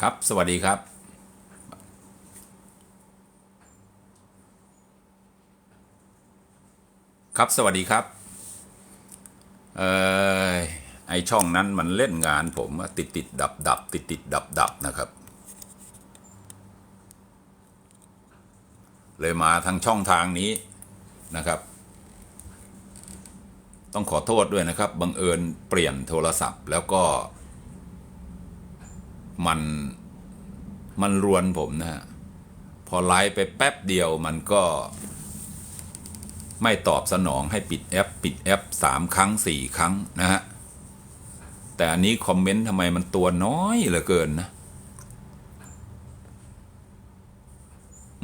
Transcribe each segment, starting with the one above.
ครับ สวัสดีครับครับสวัสดีครับ เออไอช่องนั้นมันเล่นงานผมติดติดดับดับติดติดดับดับนะครับ เลยมาทางช่องทางนี้นะครับ ต้องขอโทษด้วยนะครับ บังเอิญเปลี่ยนโทรศัพท์แล้วก็ มันมันรวนผมนะฮะพอไลฟ์ไปแป๊บเดียวมันก็ไม่ตอบสนองให้ปิดแอป ปิดแอปสามครั้งสี่ครั้งนะฮะ แต่อันนี้คอมเมนต์ทำไมมันตัวน้อยเหลือเกินนะ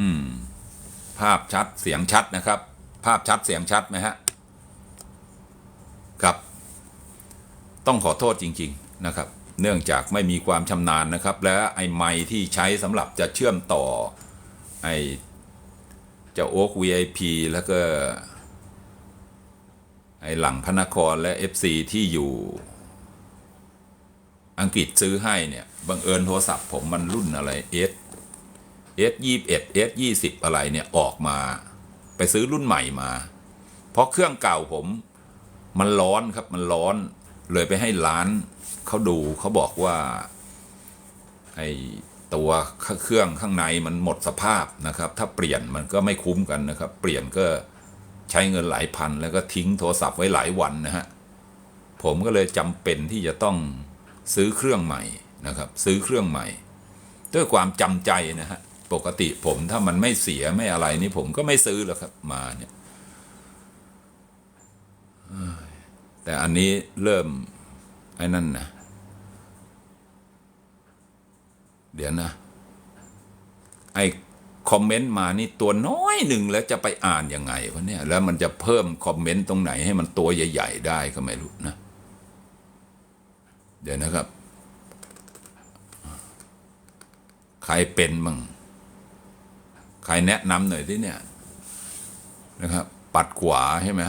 อืม ภาพชัดเสียงชัดนะครับ ภาพชัดเสียงชัดไหมฮะ ครับ ต้องขอโทษจริง ๆ นะครับ เนื่องจากไม่มีความชำนาญนะครับ และไอ้ไม้ที่ใช้สำหรับจะเชื่อมต่อไอ้เจ้าโอ๊ก VIP แล้วก็ไอ้หลังพระนครและ FC ที่อยู่อังกฤษซื้อให้เนี่ยบังเอิญโทรศัพท์ผมมันรุ่นอะไร S S ยี่เอ็ด S ยี่สิบอะไรเนี่ยออกมา ไปซื้อรุ่นใหม่มา เพราะเครื่องเก่าผมมันร้อนครับมันร้อนเลยไปให้ร้าน เขาดูเขาบอกว่าไอตัวเครื่องข้างในมันหมดสภาพนะครับ ถ้าเปลี่ยนมันก็ไม่คุ้มกันนะครับ เปลี่ยนก็ใช้เงินหลายพัน แล้วก็ทิ้งโทรศัพท์ไว้หลายวันนะฮะผมก็เลยจำเป็นที่จะต้องซื้อเครื่องใหม่นะครับ ซื้อเครื่องใหม่ ด้วยความจำใจนะฮะปกติผมถ้ามันไม่เสียไม่อะไรนี่ผมก็ไม่ซื้อแล้วครับ มาเนี่ยแต่อันนี้เริ่มไอ้นั่นนะ เดี๋ยวนะ ไอ้คอมเมนต์มานี่ตัวน้อยหนึ่งแล้วจะไปอ่านยังไงวะเนี่ย แล้วมันจะเพิ่มคอมเมนต์ตรงไหนให้มันตัวใหญ่ ๆ ได้ก็ไม่รู้นะ เดี๋ยวนะครับ ใครเป็นมั่งใครแนะนำหน่อยที่เนี่ยนะครับ ปัดขวาใช่ไหม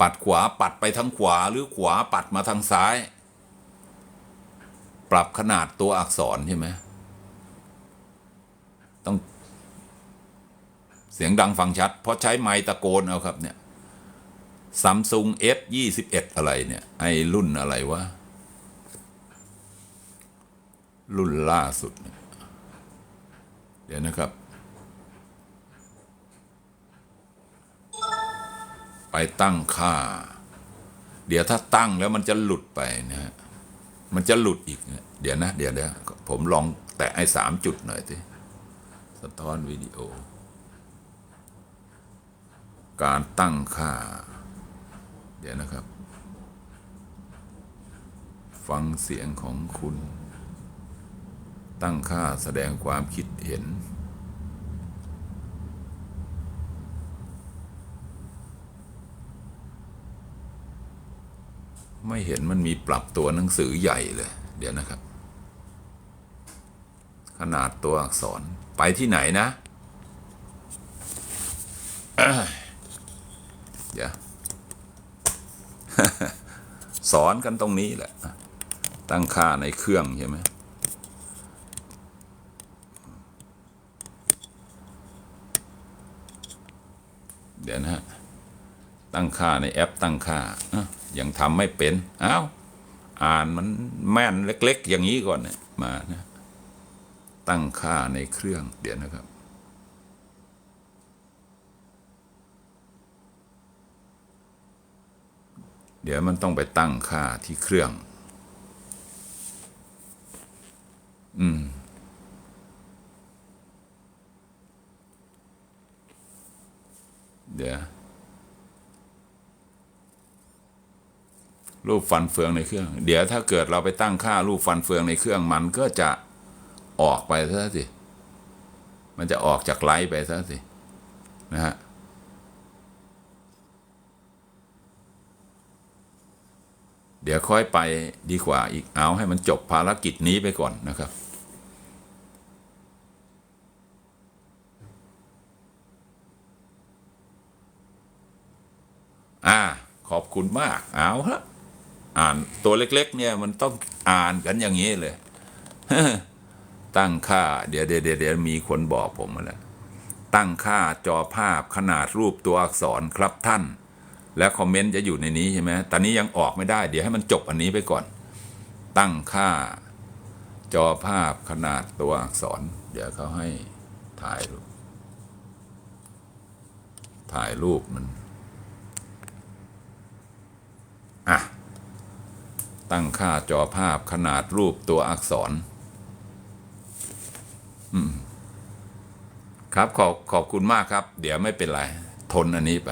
ปัดขวาปัดไปทางขวาหรือขวาปัดมาทางซ้าย ปรับขนาดตัวอักษรใช่ไหมต้อง เสียงดังฟังชัด เพราะใช้ไมค์ตะโกนเอาครับเนี่ยซัมซุง S ยี่สิบเอ็ดอะไรเนี่ย ไอ้รุ่นอะไรวะ รุ่นล่าสุดเเดี๋ยวนะครับ ไปตั้งค่า เดี๋ยวถ้าตั้งแล้วมันจะหลุดไปนะฮะ มันจะหลุดอีกเนี่ยเดี๋ยวนะ เดี๋ยวเดี๋ยวผมลองแตะไอ้สามจุดหน่อยสิสะท้อนวิดีโอ การตั้งค่า เดี๋ยวนะครับ ฟังเสียงของคุณ ตั้งค่าแสดงความคิดเห็น ไม่เห็นมันมีปรับตัวหนังสือใหญ่เลย เดี๋ยวนะครับ ขนาดตัวอักษรไปที่ไหนนะ เดี๋ยว สอนกันตรงนี้แหละ ตั้งค่าในเครื่องใช่ไหมเดี๋ยวนะฮะ ตั้งค่าในแอปตั้งค่าอะ ยังทำไม่เป็นอ้าวอ่านมันแม่นเล็ก ๆ อย่างนี้ก่อนเนี่ยมานะตั้งค่าในเครื่องเดี๋ยวนะครับ เดี๋ยวมันต้องไปตั้งค่าที่เครื่อง อืมเดี๋ยว รูปฟันเฟืองในเครื่อง เดี๋ยวถ้าเกิดเราไปตั้งค่ารูปฟันเฟืองในเครื่องมันก็จะออกไปซะสิ มันจะออกจากไลฟ์ไปซะสิ นะฮะเดี๋ยวค่อยไปดีกว่าอีกเอาให้มันจบภารกิจนี้ไปก่อนนะครับ อ่า ขอบคุณมากเอาฮะ อ่านตัวเล็ก ๆ เนี่ยมันต้องอ่านกันอย่างนี้เลยตั้งค่า เดี๋ยวเดี๋ยวเดี๋ยวมีคนบอกผมมาแล้วตั้งค่าจอภาพขนาดรูปตัวอักษรครับท่าน แล้วคอมเมนต์จะอยู่ในนี้ใช่ไหมตอนนี้ยังออกไม่ได้ เดี๋ยวให้มันจบอันนี้ไปก่อน ตั้งค่า จอภาพขนาดตัวอักษร เดี๋ยวเขาให้ถ่ายรูป ถ่ายรูปมัน อะ ตั้งค่าจอภาพขนาดรูปตัวอักษร ครับขอบขอบคุณมากครับ เดี๋ยวไม่เป็นไร ทนอันนี้ไป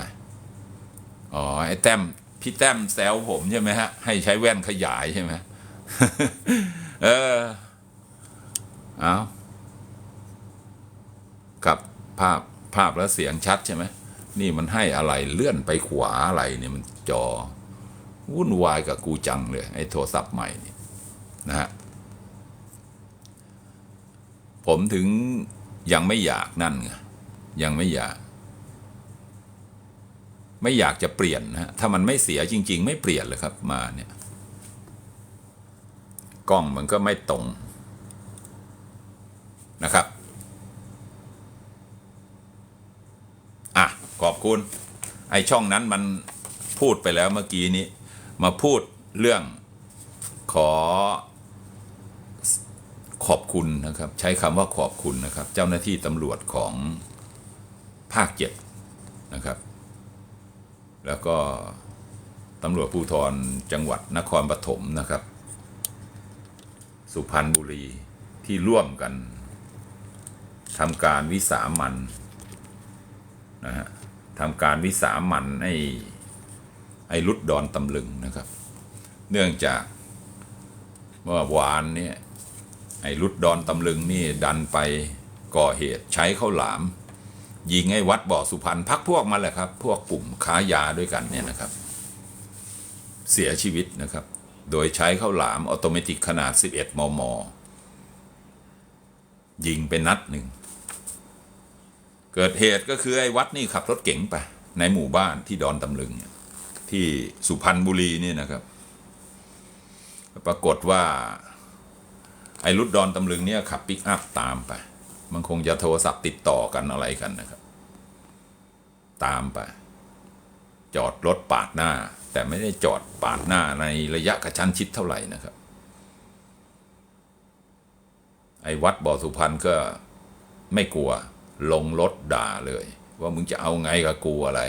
อ๋อ ไอ้แต้ม พี่แต้มแซวผมใช่ไหมฮะ ให้ใช้แว่นขยายใช่ไหมเออ เอากับภาพภาพและเสียงชัดใช่ไหม นี่มันให้อะไรเลื่อนไปขวาอะไรเนี่ยมันจอ วุ่นวายกับกูจังเลย ไอ้โทรศัพท์ใหม่นี่นะฮะผมถึงยังไม่อยากนั่นไงยังไม่อยาก ไม่อยากจะเปลี่ยนนะถ้ามันไม่เสียจริง ๆ ไม่เปลี่ยนเลยครับมาเนี่ยกล้องมันก็ไม่ตรงนะครับอะขอบคุณ ไอช่องนั้นมันพูดไปแล้วเมื่อกี้นี้ มาพูดเรื่องขอขอบคุณนะครับ ใช้คำว่าขอบคุณนะครับ เจ้าหน้าที่ตำรวจของภาคเจ็ดนะครับ แล้วก็ตำรวจภูธรจังหวัดนครปฐมนะครับ สุพรรณบุรีที่ร่วมกันทำการวิสามันนะฮะทำการวิสามันไอ้ ไอ้รุดดอนตำลึงนะครับ เนื่องจากเมื่อวานเนี่ยไอ้รุดดอนตำลึงนี่ดันไปก่อเหตุใช้ข้าวหลาม ยิงไอ้วัดบ่อสุพรรณพักพวกมันแหละครับ พวกกลุ่มค้ายาด้วยกันเนี่ยนะครับ เสียชีวิตนะครับ โดยใช้ข้าวหลามออโตเมติกขนาด 11 มม ยิงเป็นนัดหนึ่ง เกิดเหตุก็คือไอ้วัดนี่ขับรถเก๋งไป ในหมู่บ้านที่ดอนตำลึงเนี่ย ที่สุพรรณบุรีนี่นะครับ ปรากฏว่า ไอ้รุดดอนตำลึงเนี่ยขับปิกอัพตามไป มันคงจะโทรศัพท์ติดต่อกันอะไรกันนะครับ ตามไป จอดรถปาดหน้า แต่ไม่ได้จอดปาดหน้าในระยะกระชั้นชิดเท่าไหร่นะครับ ไอ้วัดบ่อสุพรรณก็ไม่กลัว ลงรถด่าเลย ว่ามึงจะเอาไงกับกูอะไร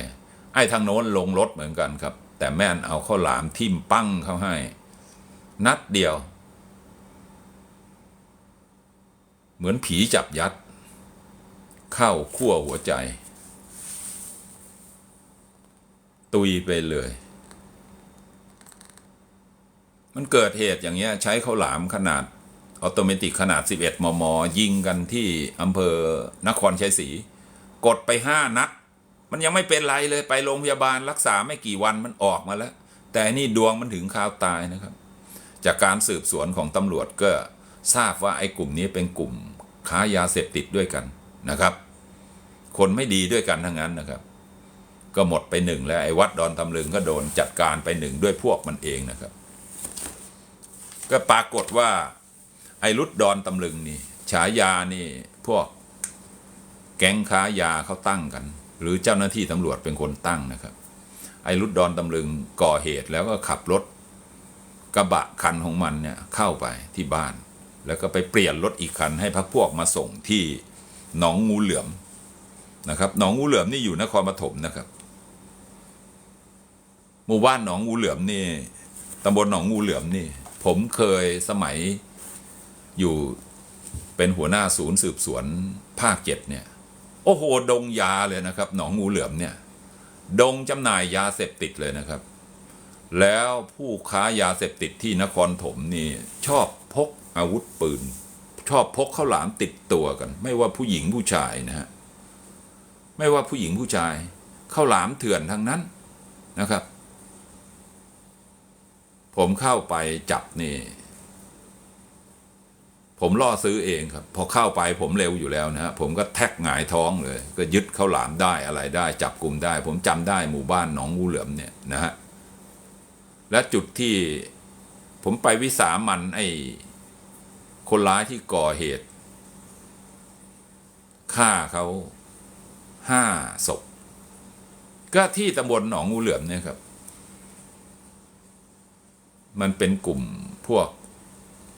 ไอ้ทางโน้นลงรถเหมือนกันครับ แต่แม่นเอาข้าวหลามทิ่มปั้งเขาให้ นัดเดียว เหมือนผีจับยัด เข้าขั้วหัวใจ ตุยไปเลย มันเกิดเหตุอย่างเงี้ยใช้ข้าวหลามขนาดออโตเมติกขนาด 11 มม ยิงกันที่อำเภอนครชัยศรี กดไปห้านัด มันยังไม่เป็นไรเลยไปโรงพยาบาลรักษาไม่กี่วันมันออกมาแล้ว แต่นี่ดวงมันถึงข่าวตายนะครับ จากการสืบสวนของตำรวจก็ทราบว่าไอ้กลุ่มนี้เป็นกลุ่มค้ายาเสพติดด้วยกันนะครับ คนไม่ดีด้วยกันทั้งนั้นนะครับ ก็หมดไปหนึ่งแล้วไอ้วัดดอนตำลึงก็โดนจัดการไปหนึ่งด้วยพวกมันเองนะครับ ก็ปรากฏว่าไอ้รุดดอนตำลึงนี่ฉายานี่พวกแก๊งค้ายาเขาตั้งกัน หรือเจ้าหน้าที่ตำรวจเป็นคนตั้งนะครับ ไอ้รุดดอนตำลึงก่อเหตุแล้วก็ขับรถกระบะคันของมันเนี่ยเข้าไปที่บ้าน แล้วก็ไปเปลี่ยนรถอีกคันให้พักพวกมาส่งที่หนองงูเหลือมนะครับหนองงูเหลือมนี่อยู่นครปฐมนะครับ หมู่บ้านหนองงูเหลือมนี่ตำบลหนองงูเหลือมนี่ ผมเคยสมัยอยู่เป็นหัวหน้าศูนย์สืบสวนภาคเจ็ดเนี่ย อ้โห ดงยาเลยนะครับ หนองงูเหลือมเนี่ย ดงจำหน่ายยาเสพติดเลยนะครับ แล้วผู้ค้ายาเสพติดที่นครถมนี่ชอบพกอาวุธปืน ชอบพกข้าวหลามติดตัวกัน ไม่ว่าผู้หญิงผู้ชายนะฮะไม่ว่าผู้หญิงผู้ชายข้าวหลามเถื่อนทั้งนั้นนะครับ ผมเข้าไปจับนี่ ผมล่อซื้อเองครับ พอเข้าไปผมเร็วอยู่แล้วนะฮะผมก็แท็กหงายท้องเลย ก็ยึดข้าวหลามได้อะไรได้ จับกลุ่มได้ ผมจำได้หมู่บ้านหนองงูเหลือมเนี่ยนะฮะและจุดที่ผมไปวิสามันไอ้คนร้ายที่ก่อเหตุฆ่าเขาห้าศพก็ที่ตำบลหนองงูเหลือมเนี่ยครับ มันเป็นกลุ่มพวก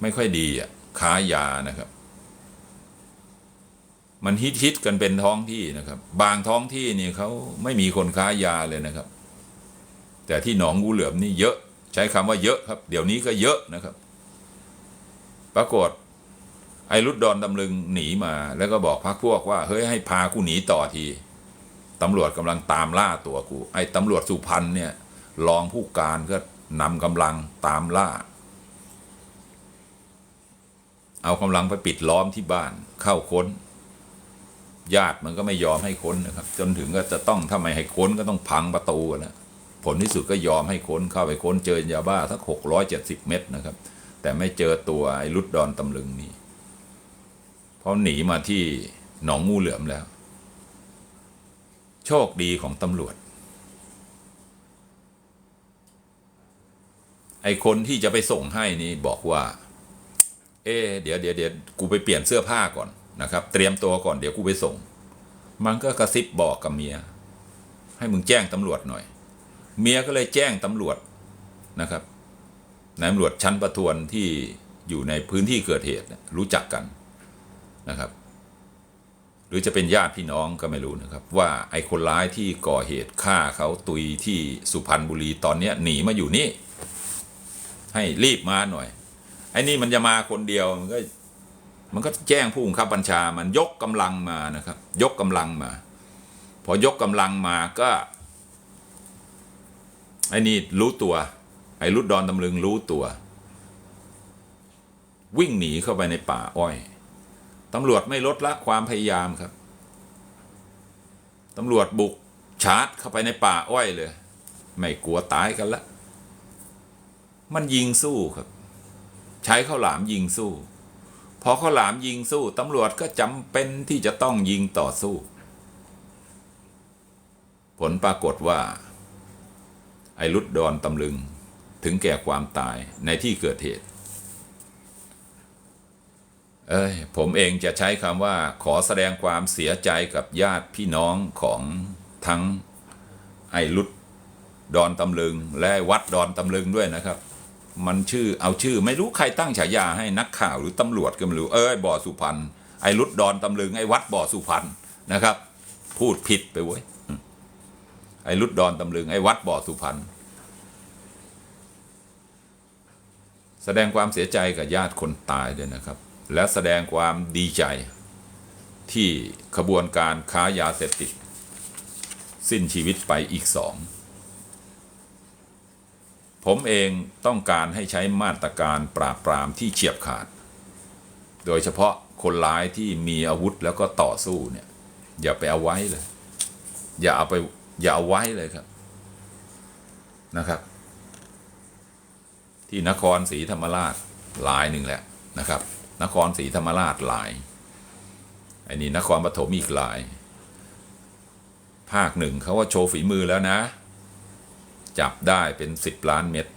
ไม่ค่อยดีอะ ค้ายานะครับ มันฮิตฮิตกันเป็นท้องที่นะครับ บางท้องที่นี่เขาไม่มีคนค้ายาเลยนะครับ แต่ที่หนองงูเหลือมนี่เยอะ ใช้คำว่าเยอะครับ เดี๋ยวนี้ก็เยอะนะครับ ปรากฏไอ้รุดดอนตำลึงหนีมา แล้วก็บอกพักพวกว่า เฮ้ยให้พากูหนีต่อทีตำรวจกำลังตามล่าตัวกู ไอ้ตำรวจสุพรรณเนี่ยรองผู้การก็นำกำลังตามล่า เอากำลังไปปิดล้อมที่บ้านเข้าค้น ญาติมันก็ไม่ยอมให้ค้นนะครับ จนถึงก็จะต้องถ้าไม่ให้ค้นก็ต้องพังประตูกันแล้วผลที่สุดก็ยอมให้ค้นเข้าไปค้นเจอยาบ้าสักหกร้อยเจ็ดสิบเม็ดนะครับ แต่ไม่เจอตัวไอ้รุดดอนตำลึงนี่เพราะหนีมาที่หนองงูเหลือมแล้ว โชคดีของตำรวจ ไอ้คนที่จะไปส่งให้นี่บอกว่า เอเดี๋ยวเดี๋ยวเดี๋ยวกูไปเปลี่ยนเสื้อผ้าก่อนนะครับ เตรียมตัวก่อนเดี๋ยวกูไปส่ง มันก็กระซิบบอกกับเมีย ให้มึงแจ้งตำรวจหน่อย เมียก็เลยแจ้งตำรวจนะครับนายตำรวจชั้นประทวนที่อยู่ในพื้นที่เกิดเหตุรู้จักกันนะครับ หรือจะเป็นญาติพี่น้องก็ไม่รู้นะครับ ว่าไอ้คนร้ายที่ก่อเหตุฆ่าเขาตุยที่สุพรรณบุรีตอนเนี้ยหนีมาอยู่นี่ ให้รีบมาหน่อย ไอ้นี่มันจะมาคนเดียวมันก็มันก็แจ้งผู้บังคับบัญชา มันยกกำลังมานะครับ ยกกำลังมา พอยกกำลังมาก็ ไอ้นี่รู้ตัว ไอ้รุดดอนตำลึงรู้ตัว วิ่งหนีเข้าไปในป่าอ้อยตำรวจไม่ลดละความพยายามครับตำรวจบุกชาร์จเข้าไปในป่าอ้อยเลย ไม่กลัวตายกันละ มันยิงสู้ครับ ใช้ข้าวหลามยิงสู้ พอข้าวหลามยิงสู้ตำรวจก็จำเป็นที่จะต้องยิงต่อสู้ ผลปรากฏว่า ไอ้รุดดอนตำลึงถึงแก่ความตายในที่เกิดเหตุ เอ้ย ผมเองจะใช้คำว่าขอแสดงความเสียใจกับญาติพี่น้องของทั้งไอ้รุดดอนตำลึงและวัดดอนตำลึงด้วยนะครับ มันชื่อเอาชื่อ ไม่รู้ใครตั้งฉายาให้นักข่าวหรือตำรวจก็ไม่รู้เอ้ยบ่อสุพรรณไอ้รุดดอนตำลึงไอ้วัดบ่อสุพรรณนะครับ พูดผิดไปเว้ยไอ้รุดดอนตำลึงไอ้วัดบ่อสุพรรณแสดงความเสียใจกับญาติคนตายด้วยนะครับ และแสดงความดีใจที่ขบวนการค้ายาเสพติด สิ้นชีวิตไปอีกสอง ผมเองต้องการให้ใช้มาตรการปราบปรามที่เฉียบขาด โดยเฉพาะคนร้ายที่มีอาวุธแล้วก็ต่อสู้เนี่ย อย่าไปเอาไว้เลย อย่าเอาไปอย่าเอาไว้เลยครับนะครับ ที่นครศรีธรรมราชหลายหนึ่งแหละนะครับ นครศรีธรรมราชหลายไอ้นี่นครปฐมอีกหลาย ภาคหนึ่งเขาว่าโชว์ฝีมือแล้วนะ จับได้เป็นสิบล้านเม็ด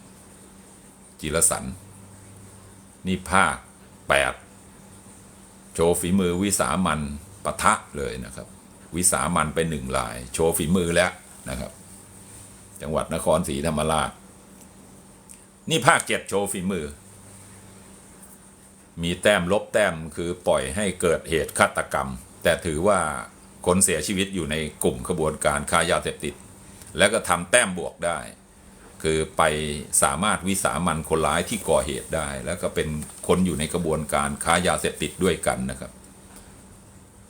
จิรสัน นี่ภาคแปดโชว์ฝีมือวิสามันปะทะเลยนะครับ วิสามันไปหนึ่งลาย โชว์ฝีมือแล้วนะครับ จังหวัดนครศรีธรรมราช นี่ภาคเจ็ดโชว์ฝีมือ มีแต้มลบแต้มคือปล่อยให้เกิดเหตุฆาตกรรม แต่ถือว่าคนเสียชีวิตอยู่ในกลุ่มขบวนการค้ายาเสพติด แล้วก็ทำแต้มบวกได้ คือไปสามารถวิสามันคนร้ายที่ก่อเหตุได้ แล้วก็เป็นคนอยู่ในกระบวนการค้ายาเสพติดด้วยกันนะครับ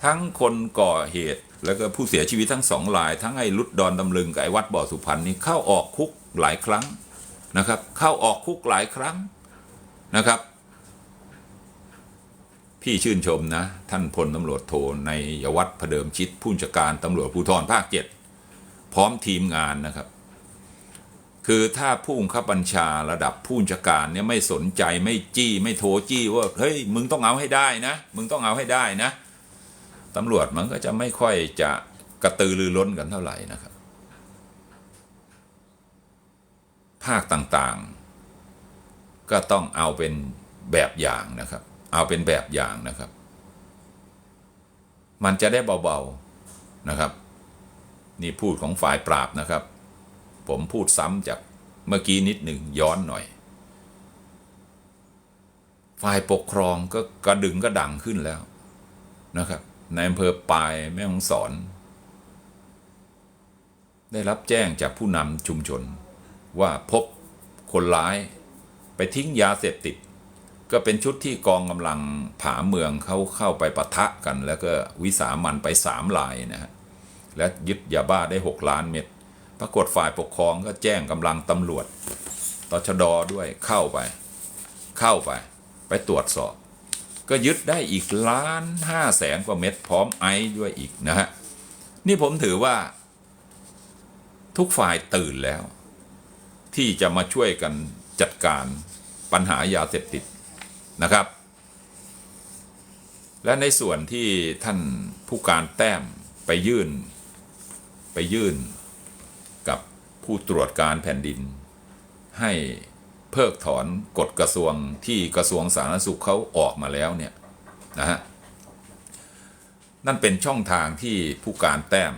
ทั้งคนก่อเหตุแล้วก็ผู้เสียชีวิตทั้งสองราย ทั้งไอ้รุดดอนตำลึงกับไอ้วัดบ่อสุพรรณนี่เข้าออกคุกหลายครั้งนะครับ เข้าออกคุกหลายครั้งนะครับ พี่ชื่นชมนะ ท่านพลตำรวจโทในยวัฒน์พเดิมชิดผู้บัญชาการตำรวจภูธรภาคเจ็ด พร้อมทีมงานนะครับ คือถ้าผู้บังคับบัญชาระดับผู้บัญชาการเนี่ยไม่สนใจไม่จี้ไม่โทรจี้ว่าเฮ้ยมึงต้องเอาให้ได้นะ มึงต้องเอาให้ได้นะตำรวจมันก็จะไม่ค่อยจะกระตือรือร้นกันเท่าไหร่นะครับ ภาคต่างๆ ก็ต้องเอาเป็นแบบอย่างนะครับ เอาเป็นแบบอย่างนะครับ มันจะได้เบาๆนะครับ นี่พูดของฝ่ายปราบนะครับ ผมพูดซ้ำจากเมื่อกี้นิดหนึ่งย้อนหน่อย ฝ่ายปกครองก็กระดึงกระดังขึ้นแล้วนะครับในอำเภอปายแม่ฮ่องสอน ได้รับแจ้งจากผู้นำชุมชน ว่าพบคนร้ายไปทิ้งยาเสพติด ก็เป็นชุดที่กองกำลังผาเมืองเขาเข้าไปปะทะกัน แล้วก็วิสามันไปสามลายนะฮะ และยึดยาบ้าได้ 6 ล้านเม็ด ปรากฏฝ่ายปกครองก็แจ้งกำลังตำรวจตชดด้วยเข้าไป เข้าไป ไปตรวจสอบ ก็ยึดได้อีกล้านห้าแสนกว่าเม็ดพร้อมไอซ์ด้วยอีกนะฮะ นี่ผมถือว่า ทุกฝ่ายตื่นแล้ว ที่จะมาช่วยกันจัดการปัญหายาเสพติดนะครับ และในส่วนที่ท่านผู้การแต้มไปยื่น ไปยื่นกับผู้ตรวจการแผ่นดิน ให้เพิกถอนกฎกระทรวงที่กระทรวงสาธารณสุขเขาออกมาแล้วเนี่ยนะฮะนั่นเป็นช่องทางที่ผู้การแต้ม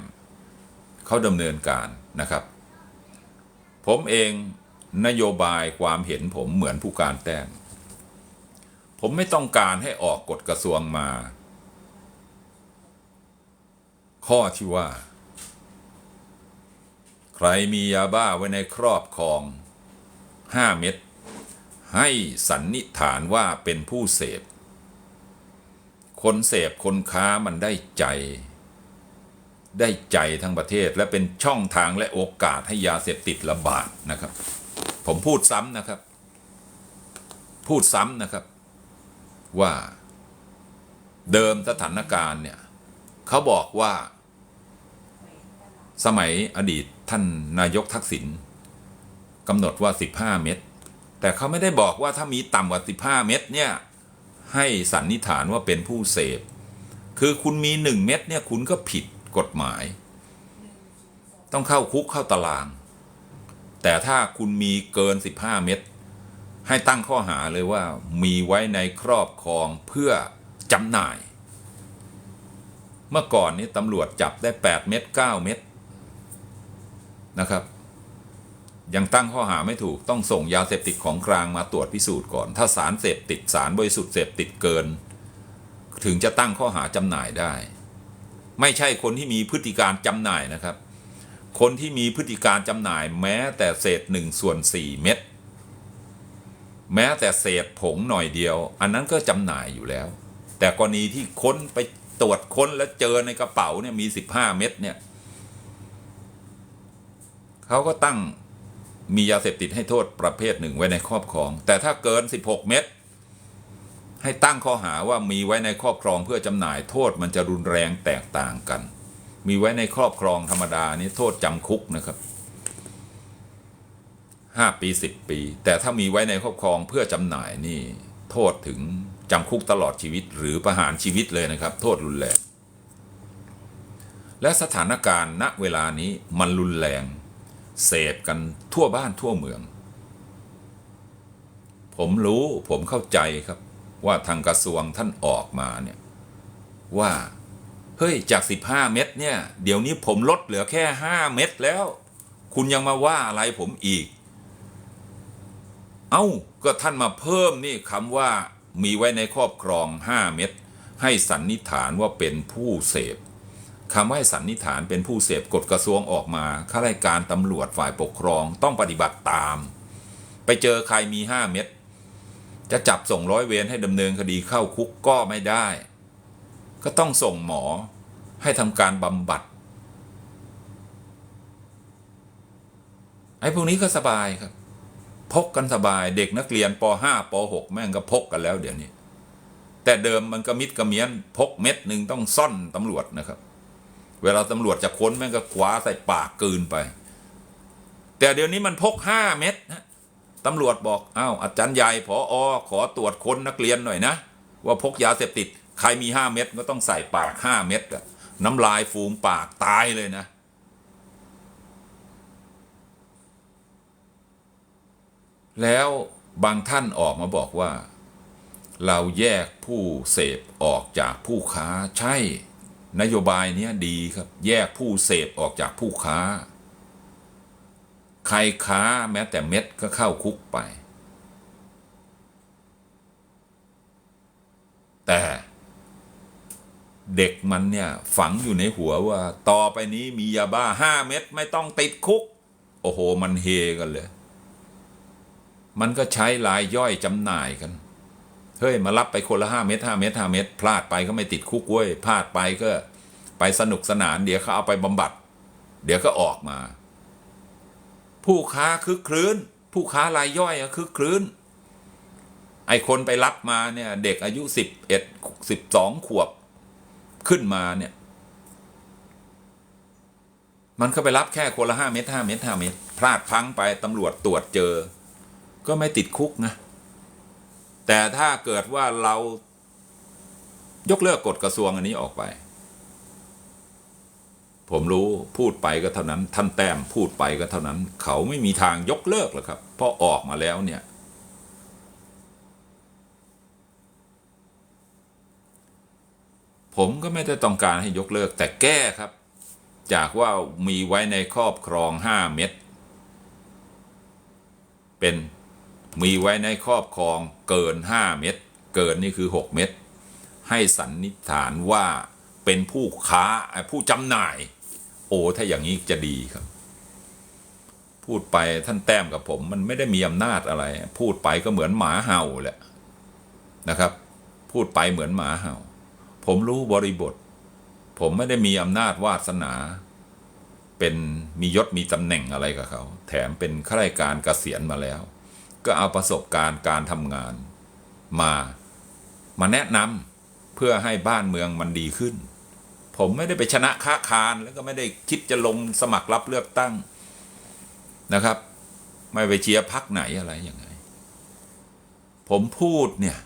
เขาดำเนินการนะครับ ผมเองนโยบายความเห็นผมเหมือนผู้การแต้ม ผมไม่ต้องการให้ออกกฎกระทรวงมา ข้อที่ว่า ใครมียาบ้าไว้ในครอบครอง 5 เม็ดให้สันนิษฐานว่าเป็นผู้เสพ คนเสพคนค้ามันได้ใจ ได้ใจทั้งประเทศและเป็นช่องทางและโอกาสให้ยาเสพติดระบาดนะครับ ผมพูดซ้ำนะครับ พูดซ้ำนะครับ ว่าเดิมสถานการณ์เนี่ยเขาบอกว่าสมัยอดีต ท่านนายกทักษิณกำหนดว่า 15 เม็ดแต่เขาไม่ได้บอกว่าถ้ามีต่ำกว่า 15 เม็ดเนี่ย ให้สันนิษฐานว่าเป็นผู้เสพ คือคุณมี 1 เม็ดเนี่ยคุณก็ผิดกฎหมาย ต้องเข้าคุกเข้าตาราง แต่ถ้าคุณมีเกิน 15 เม็ดให้ตั้งข้อหาเลยว่ามีไว้ในครอบครองเพื่อจำหน่าย เมื่อก่อนนี้ตำรวจจับได้ 8 เม็ด9เม็ด นะครับ ยังตั้งข้อหาไม่ถูกต้องส่งยาเสพติดของกลางมาตรวจพิสูจน์ก่อน ถ้าสารเสพติดสารบริสุทธิ์เสพติดเกิน ถึงจะตั้งข้อหาจำหน่ายได้ ไม่ใช่คนที่มีพฤติการจำหน่ายนะครับ คนที่มีพฤติการจำหน่ายแม้แต่เศษหนึ่งส่วนสี่เม็ดแม้แต่เศษผงหน่อยเดียว อันนั้นก็จำหน่ายอยู่แล้ว แต่กรณีที่ค้นไปตรวจค้นแล้วเจอในกระเป๋าเนี่ยมีสิบห้าเม็ดเนี่ย เขาก็ตั้งมียาเสพติดให้โทษประเภทหนึ่งไว้ในครอบครอง แต่ถ้าเกิน 16 เม็ดให้ตั้งข้อหาว่ามีไว้ในครอบครองเพื่อจำหน่ายโทษมันจะรุนแรงแตกต่างกัน มีไว้ในครอบครองธรรมดานี่โทษจำคุกนะครับ5ปี 10 ปี แต่ถ้ามีไว้ในครอบครองเพื่อจำหน่ายนี่โทษถึงจำคุกตลอดชีวิตหรือประหารชีวิตเลยนะครับ โทษรุนแรงและสถานการณ์ณเวลานี้มันรุนแรง เสพกันทั่วบ้านทั่วเมือง ผมรู้ผมเข้าใจครับว่าทางกระทรวงท่านออกมาเนี่ยว่า เฮ้ยจาก 15 เม็ดเนี่ย เดี๋ยวนี้ผมลดเหลือแค่ 5 เม็ดแล้ว คุณยังมาว่าอะไรผมอีก เอ้าก็ท่านมาเพิ่มนี่คำว่ามีไว้ในครอบครอง 5 เม็ดให้สันนิษฐานว่าเป็นผู้เสพ คำว่าสันนิษฐานเป็นผู้เสพกฎกระทรวงออกมาข้าราชการตำรวจฝ่ายปกครองต้องปฏิบัติตาม ไปเจอใครมีห้าเม็ดจะจับส่งร้อยเวรให้ดำเนินคดีเข้าคุกก็ไม่ได้ ก็ต้องส่งหมอให้ทำการบำบัดไอ้พวกนี้ก็สบายครับ พกกันสบายเด็กนักเรียนป .5 ป .6 แม่งก็พกกันแล้วเดี๋ยวนี้ แต่เดิมมันก็มิดกระเมียนพกเม็ดหนึ่งต้องซ่อนตำรวจนะครับ เวลาตำรวจจะค้นแม่งก็คว้าใส่ปากกืนไป แต่เดี๋ยวนี้มันพกห้าเม็ดนะตำรวจบอกอ้าวอาจารย์ใหญ่ผออขอตรวจค้นนักเรียนหน่อยนะ ว่าพกยาเสพติด ใครมีห้าเม็ดก็ต้องใส่ปากห้าเม็ดอะน้ำลายฟูมปากตายเลยนะ แล้วบางท่านออกมาบอกว่า เราแยกผู้เสพออกจากผู้ค้าใช่ นโยบายเนี้ยดีครับ แยกผู้เสพออกจากผู้ค้า ใครค้าแม้แต่เม็ดก็เข้าคุกไป แต่เด็กมันเนี่ยฝังอยู่ในหัวว่า ต่อไปนี้มียาบ้าห้าเม็ดไม่ต้องติดคุก โอ้โห มันเฮกันเลย มันก็ใช้ลายย่อยจำหน่ายกัน เฮ้ยมารับไปคนละห้าเม็ดห้าเม็ดห้าเม็ดพลาดไปก็ไม่ติดคุกเว้ยพลาดไปก็ไปสนุกสนาน เดี๋ยวเขาเอาไปบำบัด เดี๋ยวก็ออกมา ผู้ค้าคึกครื้น ผู้ค้ารายย่อยอะคึกครื้น ไอคนไปรับมาเนี่ย เด็กอายุสิบเอ็ดสิบสองขวบขึ้นมาเนี่ย มันก็ไปรับแค่คนละห้าเม็ดห้าเม็ดห้าเม็ดพลาดพังไปตำรวจตรวจเจอ ก็ไม่ติดคุกนะ แต่ถ้าเกิดว่าเรายกเลิกกฎกระทรวงอันนี้ออกไป ผมรู้พูดไปก็เท่านั้น ท่านแต้มพูดไปก็เท่านั้น เขาไม่มีทางยกเลิกหรอกครับเพราะออกมาแล้วเนี่ย ผมก็ไม่ได้ต้องการให้ยกเลิกแต่แก้ครับ จากว่ามีไว้ในครอบครองห้าเม็ดเป็น มีไว้ในครอบครองเกินห้าเม็ดเกินนี่คือหกเม็ดให้สันนิษฐานว่าเป็นผู้ค้าผู้จำหน่าย โอ้ถ้าอย่างนี้จะดีครับ พูดไปท่านแต้มกับผม มันไม่ได้มีอำนาจอะไร พูดไปก็เหมือนหมาเห่าแหละนะครับ พูดไปเหมือนหมาเห่า ผมรู้บริบท ผมไม่ได้มีอำนาจวาสนา เป็นมียศมีตำแหน่งอะไรกับเขา แถมเป็นข้าราชการเกษียณมาแล้ว ก็เอาประสบการณ์การทำงาน มามาแนะนำเพื่อให้บ้านเมืองมันดีขึ้น ผมไม่ได้ไปชนะค้าคารแล้วก็ไม่ได้คิดจะลงสมัครรับเลือกตั้งนะครับ ไม่ไปเชียร์พักไหนอะไรอยังไง ผมพูดเนี่ย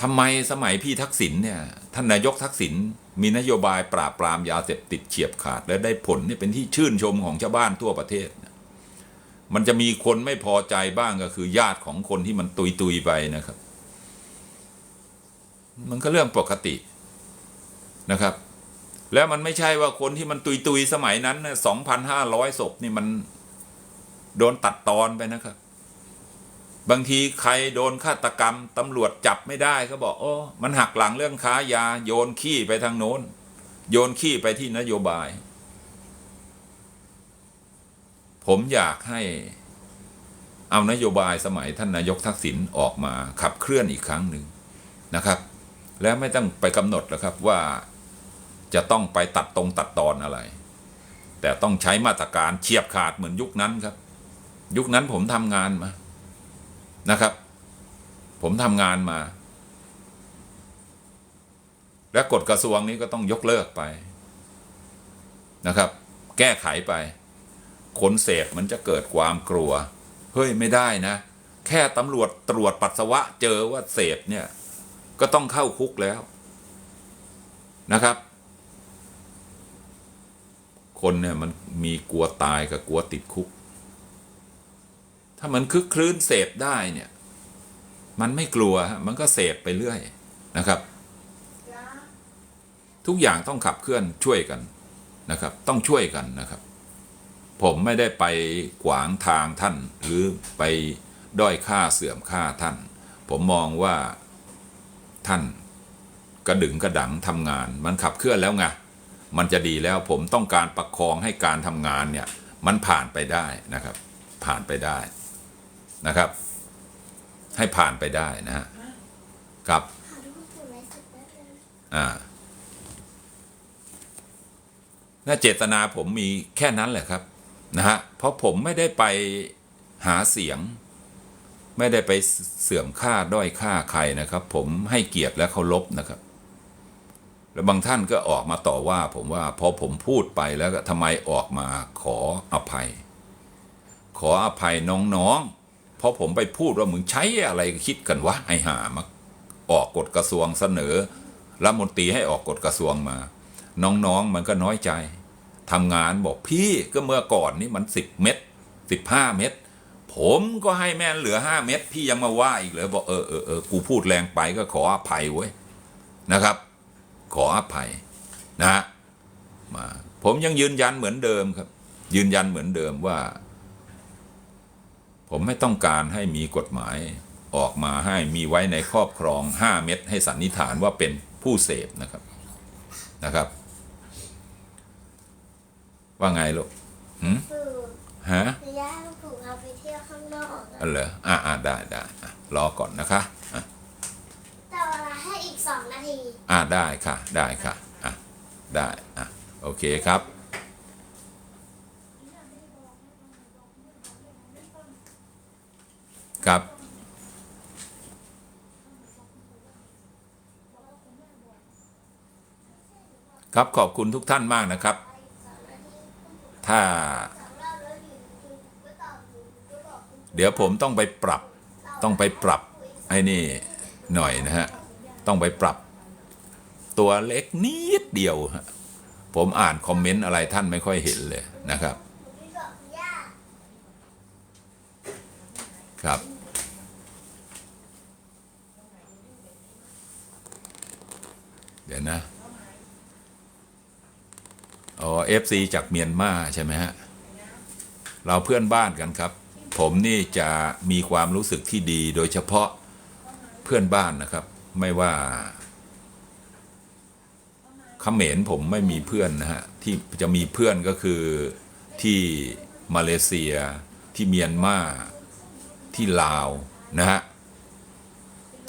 ทำไมสมัยพี่ทักษิณเนี่ยท่านนายกทักษิณมีนโยบายปราบปรามยาเสพติดเฉียบขาด และได้ผลเนี่ยเป็นที่ชื่นชมของชาวบ้านทั่วประเทศ มันจะมีคนไม่พอใจบ้างก็คือ ญาติของคนที่มันตุยตุยๆไปนะครับ มันก็เรื่องปกตินะครับ แล้วมันไม่ใช่ว่าคนที่มันตุยตุยๆสมัยนั้นสองพันห้าร้อยศพนี่มันโดนตัดตอนไปนะครับ บางทีใครโดนฆาตกรรมตำรวจจับไม่ได้เขาบอกโอ้มันหักหลังเรื่องค้ายา โยนขี้ไปทางโน้น โยนขี้ไปที่นโยบาย ผมอยากให้เอานโยบายสมัยท่านนายกทักษิณออกมาขับเคลื่อนอีกครั้งหนึ่งนะครับ แล้วไม่ต้องไปกำหนดหรอกครับว่าจะต้องไปตัดตรงตัดตอนอะไร แต่ต้องใช้มาตรการเฉียบขาดเหมือนยุคนั้นครับ ยุคนั้นผมทำงานมานะครับ ผมทำงานมา และกฎกระทรวงนี้ก็ต้องยกเลิกไปนะครับ แก้ไขไป คนเสพมันจะเกิดความกลัว เฮ้ยไม่ได้นะ แค่ตำรวจตรวจปัสสาวะเจอว่าเสพเนี่ย ก็ต้องเข้าคุกแล้วนะครับ คนเนี่ยมันมีกลัวตายกับกลัวติดคุก ถ้ามันคึกคลื้นเสพได้เนี่ย มันไม่กลัวฮะมันก็เสพไปเรื่อยนะครับ ทุกอย่างต้องขับเคลื่อนช่วยกันนะครับ ต้องช่วยกันนะครับ ผมไม่ได้ไปขวางทางท่าน หรือไปด้อยค่าเสื่อมค่าท่าน ผมมองว่าท่านกระดึงกระดังทำงาน มันขับเคลื่อนแล้วไงมันจะดีแล้วผมต้องการประคองให้การทำงานเนี่ยมันผ่านไปได้นะครับ ผ่านไปได้นะครับ ให้ผ่านไปได้นะฮะครับอ่าน่าเจตนาผมมีแค่นั้นแหละครับ นะฮะเพราะผมไม่ได้ไปหาเสียง ไม่ได้ไปเสื่อมค่าด้อยค่าใครนะครับ ผมให้เกียรติและเคารพนะครับ แล้วบางท่านก็ออกมาต่อว่า ผมว่าพอผมพูดไปแล้วก็ทำไมออกมาขออภัย ขออภัยน้องๆเพราะผมไปพูดว่ามึงใช้อะไรคิดกันวะไอหามาออกกฎกระทรวงเสนอรัฐมนตรีให้ออกกฎกระทรวงมา น้องๆมันก็น้อยใจ ทำงานบอกพี่ก็เมื่อก่อนนี่มันสิบเม็ดสิบห้าเม็ดผมก็ให้แม่เหลือห้าเม็ดพี่ยังมาว่าอีกเลยบอกเออเออเออกูพูดแรงไปก็ขออภัยเว้ยนะครับ ขออภัยนะฮะมาผมยังยืนยันเหมือนเดิมครับ ยืนยันเหมือนเดิมว่า ผมไม่ต้องการให้มีกฎหมายออกมาให้มีไว้ในครอบครองห้าเม็ดให้สันนิษฐานว่าเป็นผู้เสพนะครับนะครับ ว่าไงลูกหืมปู่ฮะหนูอยากให้ปู่เอาไปเที่ยวข้างนอกอะอันเหรออ่าอ่าได้ได้อะรอก่อนนะคะอะแต่เวลาให้อีกสองนาที อ่าได้ค่ะ ได้ค่ะ อะ ได้ อะ โอเคครับครับ ครับขอบคุณทุกท่านมากนะครับ ถ้า เดี๋ยวผมต้องไปปรับ ต้องไปปรับไอ้นี่หน่อยนะฮะ ต้องไปปรับ ตัวเล็กนิดเดียวฮะผมอ่านคอมเมนต์อะไรท่านไม่ค่อยเห็นเลยนะครับ ครับ เดี๋ยวนะ อ๋อเอฟซีจากเมียนมาใช่ไหมฮะ เราเพื่อนบ้านกันครับ ผมนี่จะมีความรู้สึกที่ดีโดยเฉพาะเพื่อนบ้านนะครับ ไม่ว่าเขมรผมไม่มีเพื่อนนะฮะ ที่จะมีเพื่อนก็คือที่มาเลเซีย ที่เมียนมาที่ลาวนะฮะ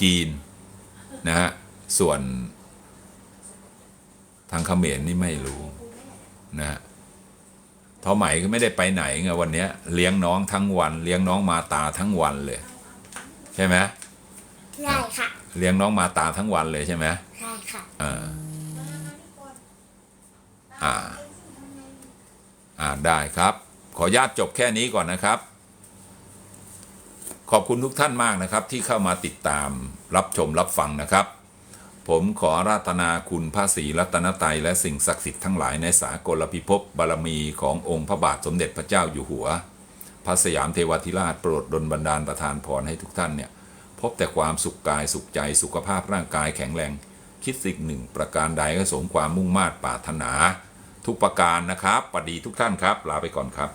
จีนนะฮะ ส่วนทางเขมรนี่ไม่รู้ นะฮะทอไหมก็ไม่ได้ไปไหนไงวันเนี้ยเลี้ยงน้องทั้งวัน เลี้ยงน้องมาตาทั้งวันเลย ใช่ไหมใช่ค่ะ เลี้ยงน้องมาตาทั้งวันเลยใช่ไหมใช่ค่ะอ่าอ่าอ่าได้ครับ ขออนุญาตจบแค่นี้ก่อนนะครับ ขอบคุณทุกท่านมากนะครับ ที่เข้ามาติดตามรับชมรับฟังนะครับ ผมขอราธนาคุณพระศรีรัตนตรัยและสิ่งศักดิ์สิทธิ์ทั้งหลายในสากลพิภพบารมีขององค์พระบาทสมเด็จพระเจ้าอยู่หัว พระสยามเทวทิราชโปรดดลบันดาลประทานพรให้ทุกท่านเนี่ยพบแต่ความสุขกายสุขใจสุขภาพร่างกายแข็งแรง คิดสิ่งหนึ่ง ประการใดก็สมความมุ่งมา่ปรารถนา ทุกประการนะครับปดีทุกท่านครับ ลาไปก่อนครับ